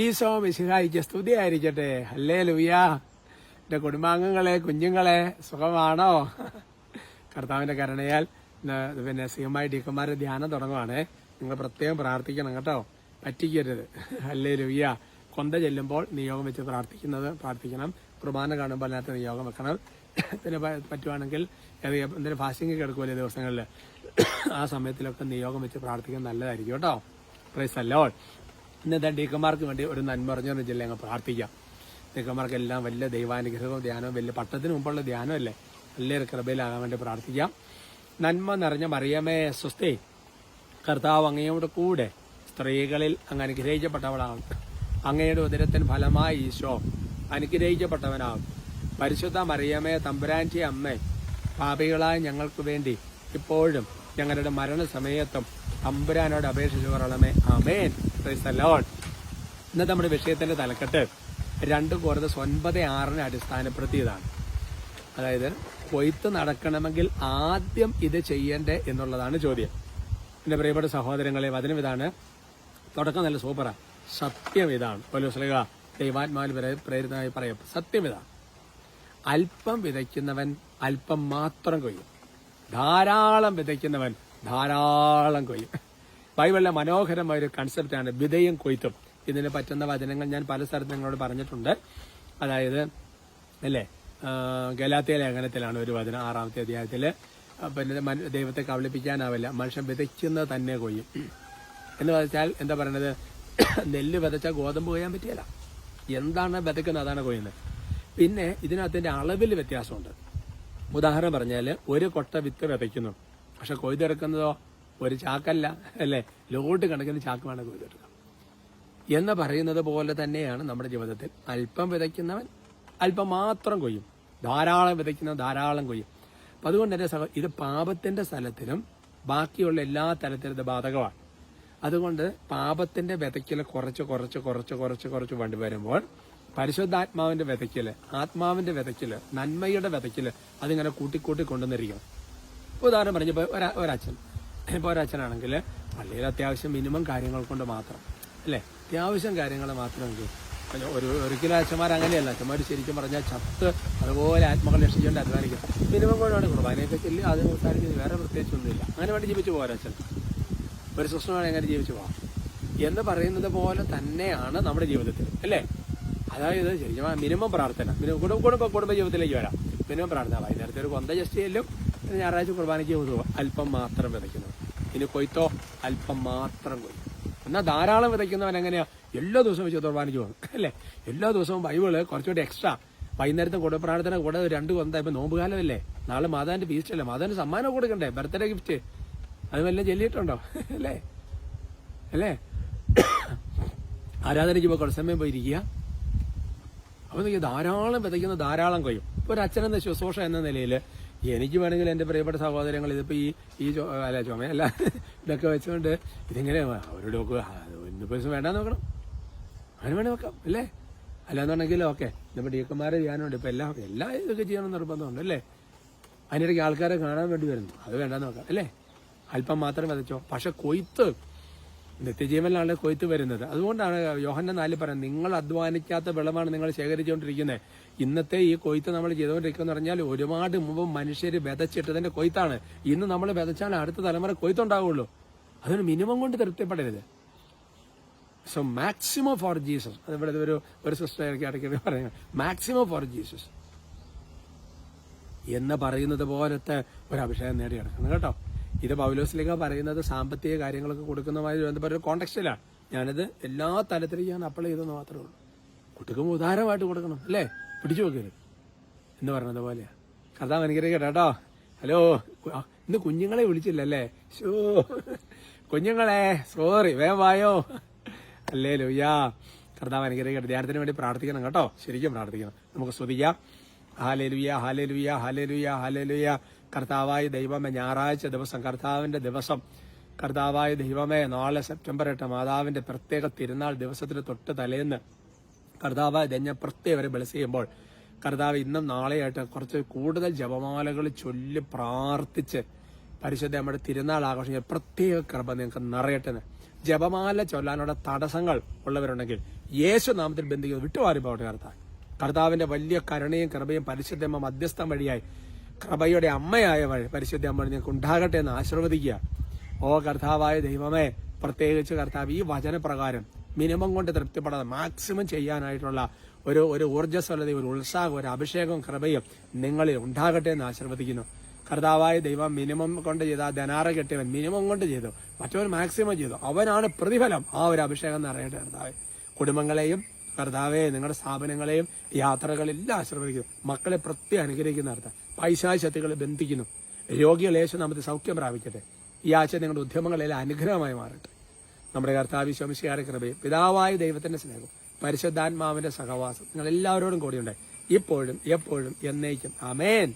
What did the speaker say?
ഈശോ മിശിഹായിക്ക് സ്തുതിയായിരിക്കട്ടെ. അല്ലേ ലുയ്യ എന്റെ കുടുംബാംഗങ്ങളെ കുഞ്ഞുങ്ങളെ സുഖമാണോ? കർത്താവിന്റെ കരുണയാൽ പിന്നെ സിഹമായി ഡിക്കുമാരുടെ ധ്യാനം തുടങ്ങുവാണ്. നിങ്ങൾ പ്രത്യേകം പ്രാർത്ഥിക്കണം കേട്ടോ. പറ്റിക്കരുത്. അല്ലേ ലുയ്യ കൊന്ത ചെല്ലുമ്പോൾ നിയോഗം വെച്ച് പ്രാർത്ഥിക്കുന്നത് പ്രാർത്ഥിക്കണം. കുർബാന കാണുമ്പോൾ അതിനകത്ത് നിയോഗം വെക്കണം. പിന്നെ പറ്റുവാണെങ്കിൽ എന്തെങ്കിലും ഫാസ്റ്റിംഗ് കിടക്കുമല്ലേ ദിവസങ്ങളിൽ? ആ സമയത്തിലൊക്കെ നിയോഗം വെച്ച് പ്രാർത്ഥിക്കുന്നത് നല്ലതായിരിക്കും കേട്ടോ. പ്രൈസ് അല്ലോ ഇന്നത്തെ ഡീക്കന്മാർക്ക് വേണ്ടി ഒരു നന്മ പറഞ്ഞൊരു ജില്ല അങ്ങ് പ്രാർത്ഥിക്കാം. ഡീക്കന്മാർക്കെല്ലാം വലിയ ദൈവാനുഗ്രഹവും ധ്യാനവും വലിയ പട്ടത്തിന് മുമ്പുള്ള ധ്യാനമല്ലേ? വലിയൊരു കൃപയിലാകാൻ വേണ്ടി പ്രാർത്ഥിക്കാം. നന്മ നിറഞ്ഞ മറിയമേ സ്വസ്തി. കർത്താവ് അങ്ങയോട് കൂടെ സ്ത്രീകളിൽ അങ്ങ് അനുഗ്രഹിക്കപ്പെട്ടവളാകും അങ്ങയുടെ ഉദരത്തിന് ഫലമായി ഈശോ അനുഗ്രഹിക്കപ്പെട്ടവനാകും പരിശുദ്ധ മറിയമേ തമ്പുരാന്റെ അമ്മേ പാപികളായ ഞങ്ങൾക്ക് വേണ്ടി ഇപ്പോഴും ഞങ്ങളുടെ മരണസമയത്തും അമ്പുരാനോട് അപേക്ഷിച്ചു പറയണമേ. അമേൻ Lord. ഇന്നത്തെ നമ്മുടെ വിഷയത്തിന്റെ തലക്കെട്ട് രണ്ട് കോർത്തസ് ഒൻപത് ആറിനെ അടിസ്ഥാനപ്പെടുത്തിയതാണ്. അതായത് കൊയ്ത്ത് നടക്കണമെങ്കിൽ ആദ്യം ഇത് ചെയ്യണ്ടേ എന്നുള്ളതാണ് ചോദ്യം. എന്റെ പ്രിയപ്പെട്ട സഹോദരങ്ങളെ വചനം ഇതാണ്. തുടക്കം നല്ല സൂപ്പറാ സത്യം ഇതാണ്. പോലീസ്ലിക ദൈവാത്മാവിൽ പ്രേ- പ്രേരിതമായി പറയും സത്യം ഇതാണ്. അല്പം വിതയ്ക്കുന്നവൻ അല്പം മാത്രം കൊയ്യും. ധാരാളം വിതയ്ക്കുന്നവൻ ധാരാളം കൊയ്യും. ബൈബിളിലെ മനോഹരമായ ഒരു കൺസെപ്റ്റാണ് വിതയും കൊയ്ത്തും. ഇതിന് പറ്റുന്ന വചനങ്ങൾ ഞാൻ പല സ്ഥലത്ത് നിങ്ങളോട് പറഞ്ഞിട്ടുണ്ട്. അതായത് അല്ലേ? ഗലാത്തിയ ലേഖനത്തിലാണ് ഒരു വചനം ആറാമത്തെ അധ്യായത്തിൽ പിന്നെ ദൈവത്തെ കബളിപ്പിക്കാനാവില്ല. മനുഷ്യൻ വിതയ്ക്കുന്നത് തന്നെ കൊയ്യും. എന്ന് വെച്ചാൽ എന്താ പറയണത്? നെല്ല് വിതച്ചാൽ ഗോതമ്പ് കൊയ്യാൻ പറ്റിയല്ല. എന്താണ് വിതയ്ക്കുന്നത്? അതാണ് കൊയ്യുന്നത്. പിന്നെ ഇതിനകത്തിന്റെ അളവിൽ വ്യത്യാസമുണ്ട്. ഉദാഹരണം പറഞ്ഞാൽ ഒരു കൊട്ട വിത്ത് വിതയ്ക്കുന്നു. പക്ഷെ കൊയ്തെടുക്കുന്നതോ ഒരു ചാക്കല്ല അല്ലേ? ലോട്ട് കണക്കിന് ചാക്ക് വേണം കൊയ്തെടുക്കുക എന്ന് പറയുന്നത് പോലെ തന്നെയാണ് നമ്മുടെ ജീവിതത്തിൽ. അല്പം വിതയ്ക്കുന്നവൻ അല്പം മാത്രം കൊയ്യും. ധാരാളം വിതയ്ക്കുന്നവൻ ധാരാളം കൊയ്യും. അപ്പൊ അതുകൊണ്ട് തന്നെ ഇത് പാപത്തിന്റെ സ്ഥലത്തിലും ബാക്കിയുള്ള എല്ലാ തലത്തിലും ഇത് ബാധകമാണ്. അതുകൊണ്ട് പാപത്തിന്റെ വിതയ്ക്കൽ കുറച്ച് കുറച്ച് കുറച്ച് കുറച്ച് കുറച്ച് വേണ്ടി വരുമ്പോൾ പരിശുദ്ധാത്മാവിന്റെ വിതയ്ക്കൽ ആത്മാവിന്റെ വിതയ്ക്കൽ നന്മയുടെ വിതയ്ക്കൽ അതിങ്ങനെ കൂട്ടിക്കൂട്ടി കൊണ്ടുവന്നിരിക്കണം ഉദാഹരണം പറഞ്ഞപ്പോൾ ഒരച്ഛൻ. ഇപ്പോൾ ഒരച്ഛനാണെങ്കിൽ പള്ളിയിൽ അത്യാവശ്യം മിനിമം കാര്യങ്ങൾ കൊണ്ട് മാത്രം അല്ലേ? അത്യാവശ്യം കാര്യങ്ങൾ മാത്രമെങ്കിൽ ഒരു ഒരിക്കലും അച്ഛന്മാർ അങ്ങനെയല്ല. അച്ഛന്മാർ ശരിക്കും പറഞ്ഞാൽ ചത്ത് അതുപോലെ ആത്മകൾ രക്ഷിച്ചുകൊണ്ട് അധ്വാനിക്കും. മിനിമം കൊണ്ടാണ് കുർബാനയൊക്കെ ചെല്ലി അത് സംസാരിക്കുന്നത് വേറെ പ്രത്യേകിച്ച് ഒന്നുമില്ല. അങ്ങനെ വേണ്ടി ജീവിച്ചു പോകാൻ അച്ഛൻ ഒരു സിസ്റ്റമാണ് എങ്ങനെ ജീവിച്ചു പോകാം. എന്ന് പറയുന്നത് പോലെ തന്നെയാണ് നമ്മുടെ ജീവിതത്തിൽ അല്ലേ? അതായത് ശരിക്കും മിനിമം പ്രാർത്ഥന. കുടുംബ കുടുംബ കുടുംബ ജീവിതത്തിലേക്ക് വരാം. മിനിമം പ്രാർത്ഥന. വൈകുന്നേരത്തെ ഒരു കൊന്ത ജസ്റ്റ് ചെല്ലും. ഞായറാഴ്ച കുർബാനയ്ക്ക് പോകുക അല്പം മാത്രം വിതയ്ക്കുന്നു. ഇനി കൊയ്ത്തോ അല്പം മാത്രം കൊയ്ത്തു എന്നാൽ ധാരാളം വിതയ്ക്കുന്നവൻ എങ്ങനെയാ? എല്ലാ ദിവസവും വെച്ച് കുർബാനയ്ക്ക് പോകും. അല്ലേ? എല്ലാ ദിവസവും ബൈബിൾ കുറച്ചുകൂടി എക്സ്ട്രാ വൈകുന്നേരത്തെ കുടുംബ പ്രാർത്ഥന കൂടെ രണ്ട് കൊന്ത. ഇപ്പൊ നോമ്പുകാലമല്ലേ? നാളെ മാതാവിന്റെ ഫീസ്റ്റ് അല്ലേ? മാതാവിന് സമ്മാനം കൊടുക്കണ്ടേ? ബർത്ത്ഡേ ഗിഫ്റ്റ് അത് വല്ലതും ചെല്ലിയിട്ടുണ്ടോ? അല്ലേ? അല്ലേ? ആരാധനയ്ക്ക് പോയി കുറച്ച് സമയം പോയിരിക്കുക. അപ്പൊ ഈ ധാരാളം വിതയ്ക്കുന്ന ധാരാളം കൊയ്യും ഇപ്പൊ ഒരു അച്ഛനെന്ന ശുശ്രൂഷ എന്ന നിലയിൽ എനിക്ക് വേണമെങ്കിൽ എന്റെ പ്രിയപ്പെട്ട സഹോദരങ്ങൾ ഇതിപ്പോ ഈ ഈ അല്ല ചുമയല്ല. ഇതൊക്കെ വെച്ചുകൊണ്ട് ഇതിങ്ങനെ അവരോട് നോക്കുക. ഇന്ന് പൈസ വേണ്ടാന്ന് നോക്കണം. അങ്ങനെ വേണേൽ വെക്കാം അല്ലേ? അല്ലാന്നുണ്ടെങ്കിൽ ഓക്കെ നമ്മുടെ ഡീക്കന്മാരെ ചെയ്യാനുണ്ട്. ഇപ്പൊ എല്ലാം എല്ലാ ഇതൊക്കെ ചെയ്യണം നിർബന്ധമുണ്ട് അല്ലേ? അതിനിടയ്ക്ക് ആൾക്കാരെ കാണാൻ വേണ്ടി വരുന്നു. അത് വേണ്ടാന്ന് നോക്കാം അല്ലേ? അല്പം മാത്രം വിതച്ചോ. പക്ഷെ കൊയ്ത്ത് നിത്യജീവനിലാണ് കൊയ്ത്ത് വരുന്നത്. അതുകൊണ്ടാണ് യോഹന്റെ നാലിൽ പറയുന്നത് നിങ്ങൾ അധ്വാനിക്കാത്ത വിളവാണ് നിങ്ങൾ ശേഖരിച്ചുകൊണ്ടിരിക്കുന്നത്. ഇന്നത്തെ ഈ കൊയ്ത്ത് നമ്മൾ ചെയ്തുകൊണ്ടിരിക്കുന്ന പറഞ്ഞാൽ ഒരുപാട് മുമ്പ് മനുഷ്യർ വിതച്ചിട്ടതിന്റെ കൊയ്ത്താണ്. ഇന്ന് നമ്മൾ വിതച്ചാൽ അടുത്ത തലമുറ കൊയ്ത്തുണ്ടാവുള്ളൂ. അതൊരു മിനിമം കൊണ്ട് തൃപ്തിപ്പെടരുത്. സോ മാക്സിമം ഫോർ ജീസസ് അത് ഇവിടെ ഒരു ഒരു സിസ്റ്റർ ഇടയ്ക്ക് പറയുന്നത് മാക്സിമം ഫോർ ജീസസ് എന്ന് പറയുന്നത് പോലത്തെ ഒരു അഭിഷേകം നേടിയെടുക്കുന്നു കേട്ടോ? ഇത് പൗലോസ്ലിംഗ പറയുന്നത് സാമ്പത്തിക കാര്യങ്ങളൊക്കെ കൊടുക്കുന്നതുമായി ബന്ധപ്പെട്ട ഒരു കോണ്ടക്സ്റ്റിലാണ് ഞാനിത് എല്ലാ തലത്തിലും ഞാൻ അപ്ലൈ ചെയ്തെന്ന് മാത്രമേ ഉള്ളൂ. കുട്ടിക്കും ഉദാരമായിട്ട് കൊടുക്കണം അല്ലേ? പിടിച്ചു നോക്കരുത് എന്ന് പറഞ്ഞത് പോലെയാ. കർത്താവ് കേട്ടോ. ഹലോ ഇന്ന് കുഞ്ഞുങ്ങളെ വിളിച്ചില്ലല്ലേ ഷോ കുഞ്ഞുങ്ങളെ സോറി വേം വായോ. അല്ലേ ലോയ്യാ കർത്താവ് അനുഗ്രഹിക്കട്ടെ. ധ്യാനത്തിന് വേണ്ടി പ്രാർത്ഥിക്കണം കേട്ടോ. ശരിക്കും പ്രാർത്ഥിക്കണം. നമുക്ക് സ്തുതിക്കാം. ഹാലേലുയ ഹാലേലുയ ഹാലേലുയ ഹാലേലുയ കർത്താവായ ദൈവമേ ഞായറാഴ്ച ദിവസം കർത്താവിന്റെ ദിവസം കർത്താവായ ദൈവമേ നാളെ സെപ്റ്റംബർ എട്ട് മാതാവിന്റെ പ്രത്യേക തിരുനാൾ ദിവസത്തിന് തൊട്ട് തലേന്ന് കർത്താവായ ദൈവം പ്രത്യേക വരെ ബ്ലസ് ചെയ്യുമ്പോൾ കർത്താവ് ഇന്നും നാളെയായിട്ട് കുറച്ച് കൂടുതൽ ജപമാലകൾ ചൊല്ലി പ്രാർത്ഥിച്ച് പരിശുദ്ധ നമ്മുടെ തിരുനാൾ ആഘോഷിക്കാൻ പ്രത്യേക കൃപ നിങ്ങൾക്ക് നിറയട്ടെ ജപമാല ചൊല്ലാനുള്ള തടസ്സങ്ങൾ ഉള്ളവരുണ്ടെങ്കിൽ യേശു നാമത്തിൽ ബന്ധിക്കുന്നത് വിട്ടുമാറി പോകട്ടെ കർത്താവ്. കർത്താവിന്റെ വലിയ കരുണയും കൃപയും പരിശുദ്ധമ്മ മധ്യസ്ഥം വഴിയായി കൃപയുടെ അമ്മയായവൾ പരിശുദ്ധ അമ്മ നിങ്ങൾക്ക് ഉണ്ടാകട്ടെ എന്ന് ആശീർവദിക്കുക. ഓ കർത്താവായ ദൈവമേ പ്രത്യേകിച്ച് കർത്താവ് ഈ വചനപ്രകാരം മിനിമം കൊണ്ട് തൃപ്തിപ്പെടാതെ മാക്സിമം ചെയ്യാനായിട്ടുള്ള ഒരു ഒരു ഊർജസ്വലതയും ഒരു ഉത്സാഹം ഒരു അഭിഷേകവും കൃപയും നിങ്ങളിൽ ഉണ്ടാകട്ടെ എന്ന് ആശീർവദിക്കുന്നു. കർത്താവായ ദൈവം മിനിമം കൊണ്ട് ചെയ്ത ധനാറ കെട്ടിയവൻ മിനിമം കൊണ്ട് ചെയ്തു. മറ്റവൻ മാക്സിമം ചെയ്തു. അവനാണ് പ്രതിഫലം. ആ ഒരു അഭിഷേകം എന്ന് അറിയട്ടെ കർത്താവ്. കുടുംബങ്ങളെയും കർത്താവെ നിങ്ങളുടെ സ്ഥാപനങ്ങളെയും യാത്രകളെല്ലാം ആശീർവദിക്കുന്നു. മക്കളെ പ്രത്യേകം അനുഗ്രഹിക്കുന്ന അർത്ഥം പൈശാശക്തികളെ ബന്ധിക്കുന്നു. രോഗികൾ നമുക്ക് സൗഖ്യം പ്രാപിക്കട്ടെ. ഈ ആഴ്ച നിങ്ങളുടെ ഉദ്യമങ്ങളെല്ലാം അനുഗ്രഹമായി മാറട്ടെ. നമ്മുടെ കർത്താവ് ശംശിയാര കൃപയും പിതാവായ ദൈവത്തിന്റെ സ്നേഹവും പരിശുദ്ധാത്മാവിന്റെ സഹവാസം നിങ്ങൾ എല്ലാവരോടും കൂടിയുണ്ട് ഇപ്പോഴും എപ്പോഴും എന്നേക്കും. അമേൻ